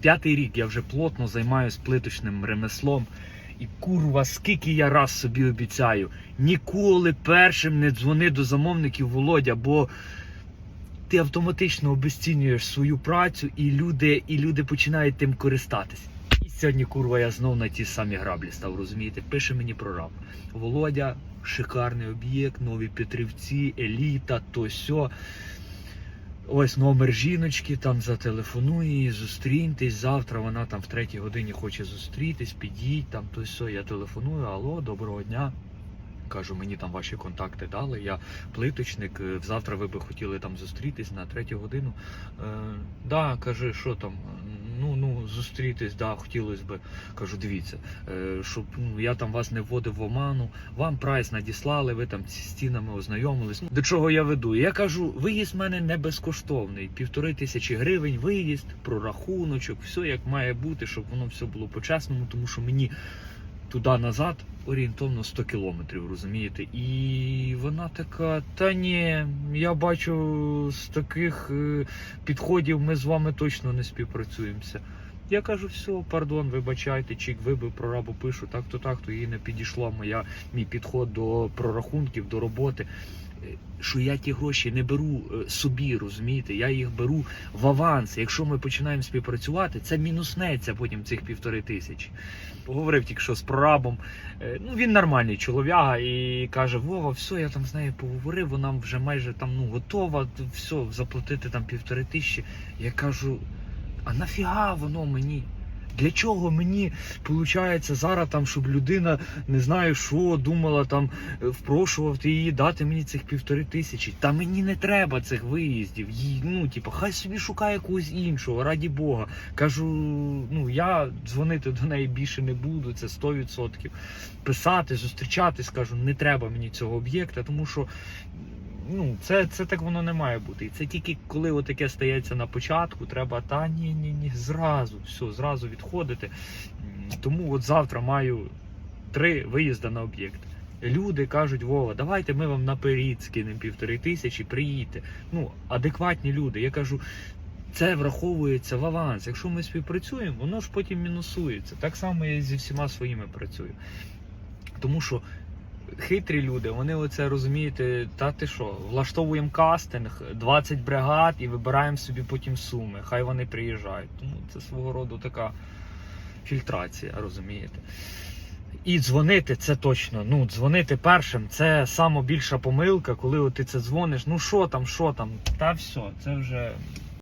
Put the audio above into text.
п'ятий рік я вже плотно займаюся плиточним ремеслом. І курва, скільки я раз собі обіцяю, ніколи першим не дзвони до замовників Володя, бо ти автоматично обесцінюєш свою працю, і люди, і люди починають тим користатись. І сьогодні, курва, я знов на ті самі граблі став, розумієте? Пише мені прораб. Володя, шикарний об'єкт, нові Петрівці, еліта, то сьо. Ось номер жіночки, там зателефонуй її, зустріньтесь. Завтра вона там в третій годині хоче зустрітись, підійдь там, то все. Я телефоную, алло, доброго дня. Кажу, мені там ваші контакти дали. Я плиточник. е, Завтра ви би хотіли там зустрітись на третю годину. Е, да, кажи, що там? Зустрітись, да, хотілося би. Кажу, дивіться, е, щоб ну, я там вас не вводив в оману, вам прайс надіслали, ви там зі стінами ознайомились. До чого я веду? Я кажу, виїзд в мене не безкоштовний. Півтори тисячі гривень виїзд, прорахуночок, все як має бути, щоб воно все було по-чесному, тому що мені туди-назад орієнтовно 100 кілометрів, розумієте? І вона така: та ні, я бачу, з таких е, підходів ми з вами точно не співпрацюємося. Я кажу, все, пардон, вибачайте, чик вибив прорабу пишу, так то так, то їй не підійшла моя мій підход до прорахунків, до роботи. Е, Що я ті гроші не беру е, собі, розумієте? Я їх беру в аванс. Якщо ми починаємо співпрацювати, це мінуснеться потім цих півтори тисячі. Поговорив тільки що з прорабом. Е, Ну, він нормальний чолов'яга і каже: Вова, все, я там з нею поговорив, вона вже майже там ну готова, все, заплатити там півтори тисячі. Я кажу, а нафіга воно мені? Для чого мені виходить зараз там, щоб людина не знаю що думала там е, впрошувати її дати мені цих півтори тисячі. Та мені не треба цих виїздів. Їй, ну, типу, хай собі шукає когось іншого, раді Бога. Кажу, ну я дзвонити до неї більше не буду, це 100%. Писати, зустрічатись, кажу, не треба мені цього об'єкта, тому що. Ну, це, це так воно не має бути. І це тільки коли отаке стається на початку, треба та ні, ні, ні, зразу, все, зразу відходити. Тому от завтра маю три виїзди на об'єкт. Люди кажуть, Вова, давайте ми вам наперед скинемо півтори тисячі, приїдьте. Ну, адекватні люди. Я кажу, це враховується в аванс. Якщо ми співпрацюємо, воно ж потім мінусується. Так само я зі всіма своїми працюю. Тому що хитрі люди, вони оце розумієте, та ти що, влаштовуємо кастинг, 20 бригад і вибираємо собі потім суми. Хай вони приїжджають. Тому це свого роду така фільтрація, розумієте. І дзвонити це точно. Ну, дзвонити першим це сама більша помилка, коли ти це дзвониш. Ну що там, що там? Та все, це вже